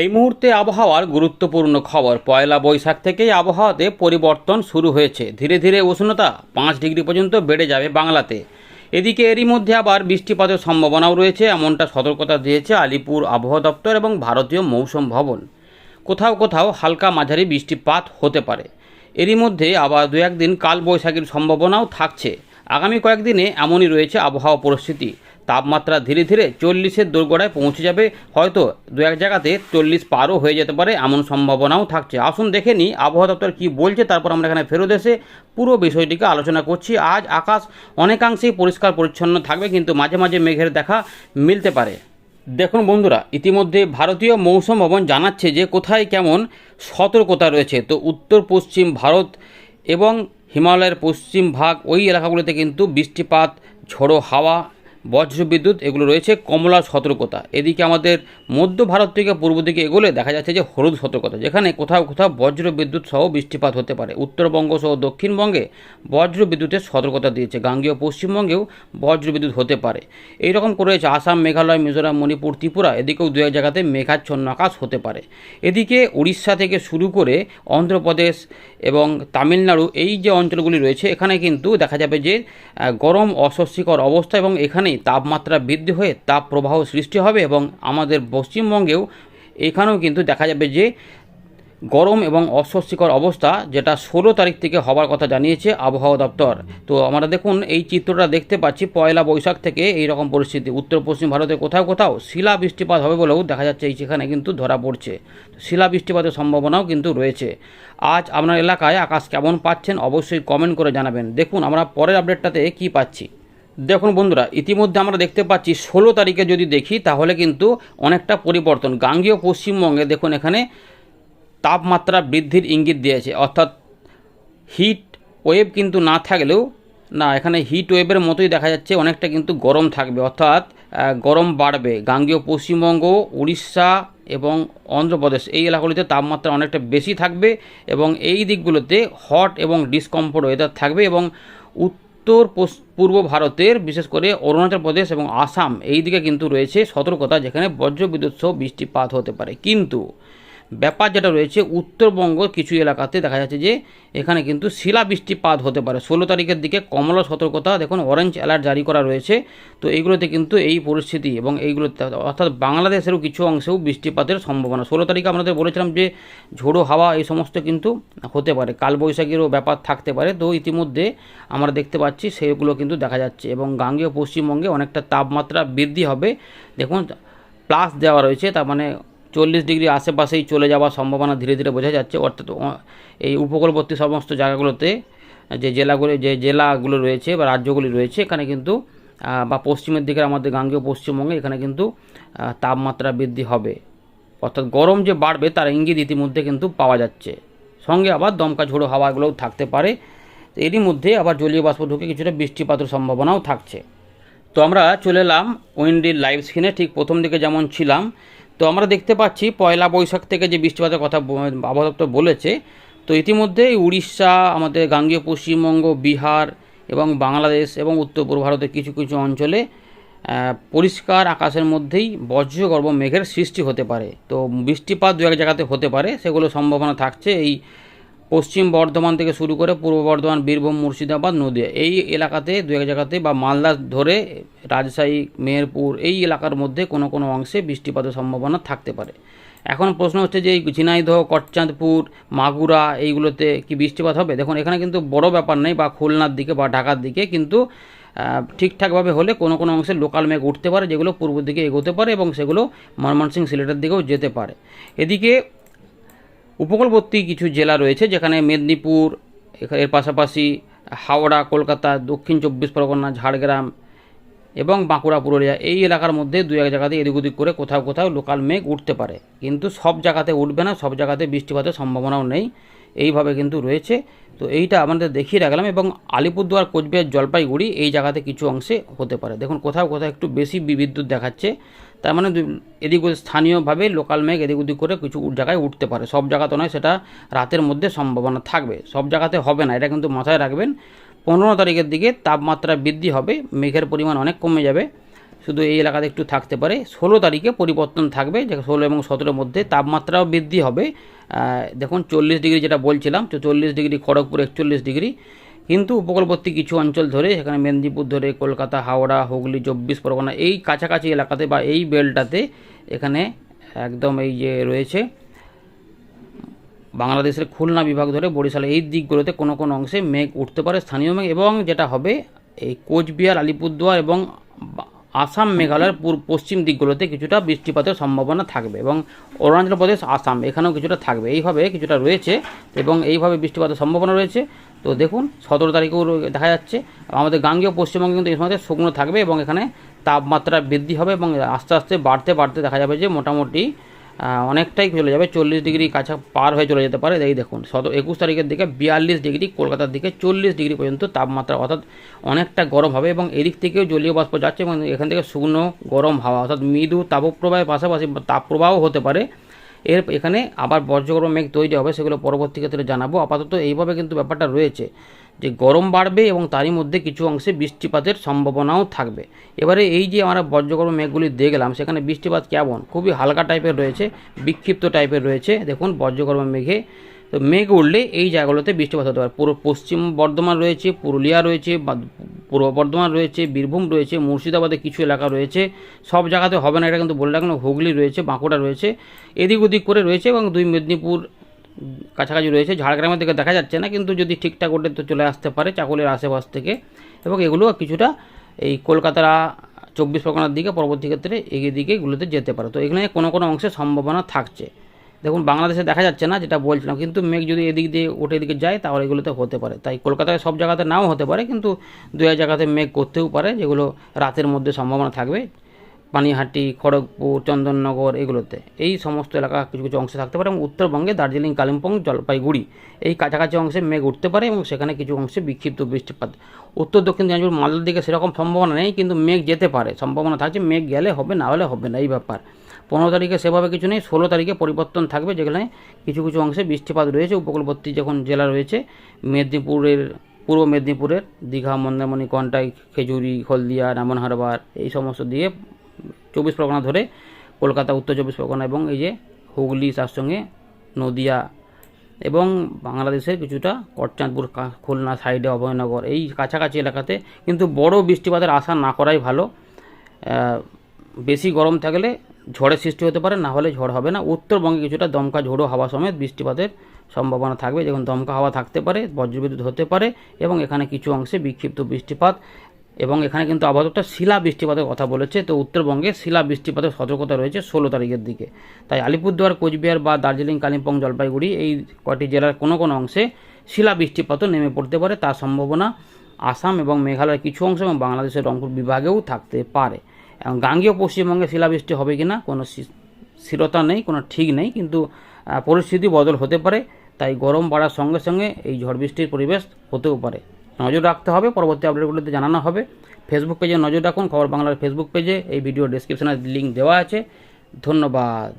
এই মুহূর্তে আবহাওয়ার গুরুত্বপূর্ণ খবর। পয়লা বৈশাখ থেকেই আবহাওয়াতে পরিবর্তন শুরু হয়েছে। ধীরে ধীরে উষ্ণতা পাঁচ ডিগ্রি পর্যন্ত বেড়ে যাবে বাংলাতে। এদিকে এরই মধ্যে আবার বৃষ্টিপাতের সম্ভাবনাও রয়েছে, এমনটা সতর্কতা দিয়েছে আলিপুর আবহাওয়া দপ্তর এবং ভারতীয় মৌসুম ভবন। কোথাও কোথাও হালকা মাঝারি বৃষ্টিপাত হতে পারে। এরই মধ্যে আবার দু একদিন কালবৈশাখীর সম্ভাবনাও থাকছে। আগামী কয়েকদিনে এমনই রয়েছে আবহাওয়া পরিস্থিতি। তাপমাত্রা ধীরে ধীরে চল্লিশের দোরগোড়ায় পৌঁছে যাবে। হয়তো দু এক জায়গাতে চল্লিশ পারও হয়ে যেতে পারে এমন সম্ভাবনাও থাকছে। আসুন দেখে নিই, আবহাওয়া দপ্তর কী বলছে, তারপর আমরা এখানে ফেরত এসে পুরো বিষয়টিকে আলোচনা করছি। আজ আকাশ অনেকাংশেই পরিষ্কার পরিচ্ছন্ন থাকবে, কিন্তু মাঝে মাঝে মেঘের দেখা মিলতে পারে। দেখুন বন্ধুরা, ইতিমধ্যে ভারতীয় মৌসুম ভবন জানাচ্ছে যে কোথায় কেমন সতর্কতা রয়েছে। তো উত্তর, পশ্চিম ভারত এবং হিমালয়ের পশ্চিম ভাগ, ওই এলাকাগুলোতে কিন্তু বৃষ্টিপাত, ঝোড়ো হাওয়া বজ্রবিদ্যুৎ, এগুলো রয়েছে কমলা সতর্কতা। এদিকে আমাদের মধ্য ভারত থেকে পূর্ব দিকে এগোলে দেখা যাচ্ছে যে হলুদ সতর্কতা, যেখানে কোথাও কোথাও বজ্র বিদ্যুৎ সহ বৃষ্টিপাত হতে পারে। উত্তরবঙ্গ সহ দক্ষিণবঙ্গে বজ্র বিদ্যুতের সতর্কতা দিয়েছে। গাঙ্গীয় পশ্চিমবঙ্গেও বজ্র বিদ্যুৎ হতে পারে। এই রকম করে রয়েছে আসাম, মেঘালয়, মিজোরাম, মণিপুর, ত্রিপুরা, এদিকেও দু এক জায়গাতে মেঘাচ্ছন্ন আকাশ হতে পারে। এদিকে উড়িষ্যা থেকে শুরু করে অন্ধ্রপ্রদেশ এবং তামিলনাড়ু, এই যে অঞ্চলগুলি রয়েছে, এখানে কিন্তু দেখা যাবে যে গরম অস্বস্তিকর অবস্থা এবং এখানেই তাপমাত্রা বৃদ্ধি হয়ে তাপ প্রবাহ সৃষ্টি হবে এবং আমাদের পশ্চিমবঙ্গেও এখানেও কিন্তু দেখা যাবে যে গরম এবং অস্বস্তিকর অবস্থা যেটা ষোলো তারিখ থেকে হওয়ার কথা জানিয়েছে আবহাওয়া দপ্তর। তো আমরা দেখুন, এই চিত্রটা দেখতে পাচ্ছি, পয়লা বৈশাখ থেকে এই রকম পরিস্থিতি। উত্তর পশ্চিম ভারতে কোথাও কোথাও শিলা বৃষ্টিপাত হবে বলেও দেখা যাচ্ছে, এই সেখানে কিন্তু ধরা পড়ছে। শিলা বৃষ্টিপাতের সম্ভাবনাও কিন্তু রয়েছে। আজ আপনার এলাকায় আকাশ কেমন পাচ্ছেন অবশ্যই কমেন্ট করে জানাবেন। দেখুন, আমরা পরের আপডেটটাতে কি পাচ্ছি। দেখুন বন্ধুরা, ইতিমধ্যে আমরা দেখতে পাচ্ছি ষোলো তারিখে যদি দেখি, তাহলে কিন্তু অনেকটা পরিবর্তন। গাঙ্গীয় পশ্চিমবঙ্গে দেখুন এখানে তাপমাত্রা বৃদ্ধির ইঙ্গিত দিয়েছে। অর্থাৎ হিট ওয়েভ কিন্তু না থাকলেও, না, এখানে হিট ওয়েভের মতোই দেখা যাচ্ছে, অনেকটা কিন্তু গরম থাকবে। অর্থাৎ গরম বাড়বে। গাঙ্গীয় পশ্চিমবঙ্গ, উড়িষ্যা এবং অন্ধ্রপ্রদেশ, এই এলাকাগুলিতে তাপমাত্রা অনেকটা বেশি থাকবে এবং এই দিকগুলোতে হট এবং ডিসকমফোর্ট ওয়েদার থাকবে এবং উত্তর পূর্ব ভারতের, বিশেষ করে অরুণাচল প্রদেশ এবং আসাম, এই দিকে কিন্তু রয়েছে সতর্কতা, যেখানে বজ্রবিদ্যুৎ সহ বৃষ্টিপাত হতে পারে। কিন্তু ব্যাপার যেটা রয়েছে, উত্তরবঙ্গ কিছু এলাকাতে দেখা যাচ্ছে যে এখানে কিন্তু শিলা বৃষ্টিপাত হতে পারে। ষোলো তারিখের দিকে কমলা সতর্কতা, দেখুন অরেঞ্জ অ্যালার্ট জারি করা রয়েছে। তো এইগুলোতে কিন্তু এই পরিস্থিতি এবং এইগুলোতে, অর্থাৎ বাংলাদেশেরও কিছু অংশেও বৃষ্টিপাতের সম্ভাবনা। ষোলো তারিখে আমাদের বলেছিলাম যে ঝোড়ো হাওয়া এই সমস্ত কিন্তু হতে পারে, কালবৈশাখীরও ব্যাপার থাকতে পারে। তো ইতিমধ্যে আমরা দেখতে পাচ্ছি সেগুলো কিন্তু দেখা যাচ্ছে এবং গাঙ্গেয় পশ্চিমবঙ্গে অনেকটা তাপমাত্রা বৃদ্ধি হবে। দেখুন প্লাস দেওয়া রয়েছে, তার মানে চল্লিশ ডিগ্রি আশেপাশেই চলে যাওয়ার সম্ভাবনা ধীরে ধীরে বোঝা যাচ্ছে। অর্থাৎ এই উপকূলবর্তী সমস্ত জায়গাগুলোতে যে জেলাগুলো যে জেলাগুলো রয়েছে বা রাজ্যগুলি রয়েছে, এখানে কিন্তু বা পশ্চিমের দিকে আমাদের গাঙ্গেয় পশ্চিমবঙ্গে এখানে কিন্তু তাপমাত্রা বৃদ্ধি হবে। অর্থাৎ গরম যে বাড়বে তার ইঙ্গিত ইতিমধ্যে কিন্তু পাওয়া যাচ্ছে। সঙ্গে আবার দমকা ঝোড়ো হাওয়াগুলোও থাকতে পারে। এরই মধ্যে আবার জলীয় বাষ্প ঢুকে কিছুটা বৃষ্টিপাতের সম্ভাবনাও থাকছে। তো আমরা চলে এলাম উইন্ডির লাইভ স্ক্রিনে, ঠিক প্রথম দিকে যেমন ছিলাম তো আমরা দেখতে পাচ্ছি পয়লা বৈশাখ থেকে যে বৃষ্টিপাতের কথা আবহাওয়া দপ্তর বলেছে, তো ইতিমধ্যে উড়িষ্যা, আমাদের গাঙ্গীয় পশ্চিমবঙ্গ, বিহার এবং বাংলাদেশ এবং উত্তর পূর্ব ভারতের কিছু কিছু অঞ্চলে পরিষ্কার আকাশের মধ্যেই বজ্রগর্ভ মেঘের সৃষ্টি হতে পারে। তো বৃষ্টিপাত দু এক জায়গাতে হতে পারে, সেগুলো সম্ভাবনা থাকছে এই পশ্চিম বর্ধমান থেকে শুরু করে পূর্ব বর্ধমান, বীরভূম, মুর্শিদাবাদ, নদীয়া। এই এলাকাতে, দু এক জায়গাতে বা মালদা ধরে রাজশাহী, মেহেরপুর এই এলাকার মধ্যে কোনো কোনো অংশে বৃষ্টিপাতের সম্ভাবনা থাকতে পারে। এখন প্রশ্ন হচ্ছে যে, এই ঝিনাইদহ, কটচাঁদপুর, মাগুরা এইগুলোতে কি বৃষ্টিপাত হবে? দেখুন, এখানে কিন্তু বড় ব্যাপার নেই, বা খুলনার দিকে বা ঢাকার দিকে কিন্তু ঠিকঠাকভাবে হলে কোনো কোনো অংশে লোকাল মেঘ উঠতে পারে, যেগুলো পূর্ব দিকে এগোতে পারে এবং সেগুলো ময়মনসিংহ সিলেটের দিকেও যেতে পারে। এদিকে উপকূলবর্তী কিছু জেলা রয়েছে যেখানে মেদিনীপুর এর পাশাপাশি হাওড়া কলকাতা দক্ষিণ চব্বিশ পরগনা ঝাড়গ্রাম এবং বাঁকুড়া, পুরুলিয়া, এই এলাকার মধ্যে দু এক জায়গাতে এদিক ওদিক করে কোথাও কোথাও লোকাল মেঘ উঠতে পারে। কিন্তু সব জায়গাতে উঠবে না, সব জায়গাতে বৃষ্টিপাতের সম্ভাবনাও নেই। এইভাবে কিন্তু রয়েছে। তো এইটা আমাদের দেখিয়ে রাখলাম এবং আলিপুরদুয়ার, কোচবিহার, জলপাইগুড়ি এই জায়গাতে কিছু অংশে হতে পারে। দেখুন, কোথাও কোথাও একটু বেশি বিদ্যুৎ দেখাচ্ছে। তার মানে এদিক ওদিক স্থানীয়ভাবে লোকাল মেঘ এদিক ওদিক করে কিছু জায়গায় উঠতে পারে। সব জায়গাতে নয়, সেটা রাতের মধ্যে সম্ভাবনা থাকবে। সব জায়গাতে হবে না, এটা কিন্তু মাথায় রাখবেন। পনেরো তারিখের দিকে তাপমাত্রা বৃদ্ধি হবে, মেঘের পরিমাণ অনেক কমে যাবে। শুধু এই এলাকাতে একটু থাকতে পারে। ষোলো তারিখে পরিবর্তন থাকবে, যে ষোলো এবং সতেরোর মধ্যে তাপমাত্রাও বৃদ্ধি হবে। দেখুন, চল্লিশ ডিগ্রি যেটা বলছিলাম, তো চল্লিশ ডিগ্রি খড়গপুর একচল্লিশ ডিগ্রি। কিন্তু উপকূলবর্তী কিছু অঞ্চল ধরে, সেখানে মেদিনীপুর ধরে, কলকাতা, হাওড়া, হুগলি, চব্বিশ পরগনা, এই কাছাকাছি এলাকাতে বা এই বেলটাতে এখানে একদম এই যে রয়েছে বাংলাদেশের খুলনা বিভাগ ধরে বরিশাল এই দিকগুলোতে কোনো কোনো অংশে মেঘ উঠতে পারে, স্থানীয় মেঘ, এবং যেটা হবে এই কোচবিহার, আলিপুরদুয়ার এবং আসাম মেঘালয়ের পূর্ব পশ্চিম দিকগুলোতে কিছুটা বৃষ্টিপাতের সম্ভাবনা থাকবে এবং অরুণাচল প্রদেশ, আসাম, এখানেও কিছুটা থাকবে। এইভাবে কিছুটা রয়েছে এবং এইভাবে বৃষ্টিপাতের সম্ভাবনা রয়েছে। তো দেখুন, সতেরো তারিখেও দেখা যাচ্ছে। আমাদের গাঙ্গেয় পশ্চিমবঙ্গে কিন্তু এই সময় শুকনো থাকবে এবং এখানে তাপমাত্রা বৃদ্ধি হবে এবং আস্তে আস্তে বাড়তে বাড়তে দেখা যাবে যে মোটামুটি অনেকটাই চলে যাবে, চল্লিশ ডিগ্রি কাছা পার হয়ে চলে যেতে পারে। এই দেখুন, শত একুশ তারিখের দিকে বিয়াল্লিশ ডিগ্রি, কলকাতার দিকে চল্লিশ ডিগ্রি পর্যন্ত তাপমাত্রা, অর্থাৎ অনেকটা গরম হবে এবং এদিক থেকেও জলীয় বাষ্প যাচ্ছে এবং এখান থেকে শুকনো গরম হাওয়া, অর্থাৎ মৃদু তাপপ্রবাহের পাশাপাশি তাপপ্রবাহও হতে পারে। এর এখানে আবার বজ্রগর্ভ মেঘ তৈরি হবে, সেগুলো পরবর্তী ক্ষেত্রে জানাব। আপাতত এইভাবে কিন্তু ব্যাপারটা রয়েছে। যে গরম বাড়বে এবং তারই মধ্যে কিছু অংশে বৃষ্টিপাতের সম্ভাবনাও থাকবে। এবারে এই যে আমরা বজ্রগর্ভ মেঘগুলি দেখলাম, সেখানে বৃষ্টিপাত কেমন? খুবই হালকা টাইপের রয়েছে, বিক্ষিপ্ত টাইপের রয়েছে। দেখুন, বজ্রগর্ভ মেঘে তো মেঘ উঠলে এই জায়গাগুলোতে বৃষ্টিপাত হতে পারে। পুরো পশ্চিম বর্ধমান রয়েছে, পুরুলিয়া রয়েছে পূর্ব বর্ধমান রয়েছে, বীরভূম রয়েছে, মুর্শিদাবাদে কিছু এলাকা রয়েছে। সব জায়গাতে হবে না, এটা কিন্তু বলে রাখলাম, হুগলি রয়েছে, বাঁকুড়া রয়েছে, এদিক ওদিক করে রয়েছে এবং দুই মেদিনীপুর কাছাকাছি রয়েছে, ঝাড়গ্রামের দিকে দেখা যাচ্ছে না, কিন্তু যদি ঠিকঠাক ওঠে তো চলে আসতে পারে, চাকুলের আশেপাশ থেকে। এবং এগুলো কিছুটা এই কলকাতার চব্বিশ পরগনার দিকে, পরবর্তী ক্ষেত্রে এগিয়ে দিকে এগুলোতে যেতে পারে। তো এখানে কোনো কোনো অংশে সম্ভাবনা থাকছে। দেখুন, বাংলাদেশে দেখা যাচ্ছে না, যেটা বলছিলাম, কিন্তু মেঘ যদি এদিক দিয়ে ওঠে এদিকে যায়, তাহলে এগুলোতে হতে পারে। তাই কলকাতায় সব জায়গাতে নাও হতে পারে, কিন্তু দু এক জায়গাতে মেঘ করতেও পারে, যেগুলো রাতের মধ্যে সম্ভাবনা থাকবে। পানিহাটি, খড়গপুর, চন্দননগর এগুলোতে। এই সমস্ত এলাকা কিছু কিছু অংশে থাকতে পারে এবং উত্তরবঙ্গে দার্জিলিং, কালিম্পং, জলপাইগুড়ি এই কাছাকাছি অংশে মেঘ উঠতে পারে এবং সেখানে কিছু অংশে বিক্ষিপ্ত বৃষ্টিপাত। উত্তর দক্ষিণ দিনাজপুর মালদার দিকে সেরকম সম্ভাবনা নেই কিন্তু মেঘ যেতে পারে। সম্ভাবনা থাকছে মেঘ গেলে হবে, না হলে হবে না, এই ব্যাপার। পনেরো তারিখে সেভাবে কিছু নেই, ষোলো তারিখে পরিবর্তন থাকবে যেখানে কিছু কিছু অংশে বৃষ্টিপাত রয়েছে। উপকূলবর্তী যখন জেলা রয়েছে, মেদিনীপুরের, পূর্ব মেদিনীপুরের, দীঘা, মন্দারমণি, কন্টাই, খেজুরি, হলদিয়া রামন হারবার এই সমস্ত দিয়ে চব্বিশ পরগনা ধরে, কলকাতা, উত্তর চব্বিশ পরগনা এবং এই যে হুগলি তার সঙ্গে নদিয়া এবং বাংলাদেশের কিছুটা করচাঁদপুর কা- খুলনা সাইডে অভয়নগর। এই কাছাকাছি এলাকাতে কিন্তু বড় বৃষ্টিপাতের আশা না করাই ভালো। বেশি গরম থাকলে ঝড়ের সৃষ্টি হতে পারে, না হলে ঝড় হবে না। উত্তরবঙ্গে কিছুটা দমকা ঝোড়ো হাওয়া সমেত বৃষ্টিপাতের সম্ভাবনা থাকবে। যেমন দমকা হাওয়া থাকতে পারে, বজ্রবিদ্যুৎ হতে পারে এবং এখানে কিছু অংশে বিক্ষিপ্ত বৃষ্টিপাত এবং এখানে কিন্তু আপাতত শিলা বৃষ্টিপাতের কথা বলেছে। তো উত্তরবঙ্গে শিলা বৃষ্টিপাতের সতর্কতা রয়েছে ষোলো তারিখের দিকে। তাই আলিপুরদুয়ার, কোচবিহার বা দার্জিলিং, কালিম্পং, জলপাইগুড়ি এই কটি জেলার কোনো কোনো অংশে শিলা বৃষ্টিপাতও নেমে পড়তে পারে তার সম্ভাবনা আসাম এবং মেঘালয়ের কিছু অংশ এবং বাংলাদেশের রংপুর বিভাগেও থাকতে পারে। এবং গাঙ্গেয় পশ্চিমবঙ্গে শিলাবৃষ্টি হবে কিনা কোনো স্থিরতা নেই, কোনো ঠিক নেই, কিন্তু পরিস্থিতি বদল হতে পারে। তাই গরম বাড়ার সঙ্গে সঙ্গে এই ঝড় বৃষ্টির পরিবেশ হতেও পারে। নজর রাখতে হবে, পরবর্তী আপডেটগুলোতে জানানো হবে। ফেসবুক পেজে নজর রাখুন, খবর বাংলার ফেসবুক পেজে এই ভিডিও ডিসক্রিপশানে লিঙ্ক দেওয়া আছে। ধন্যবাদ।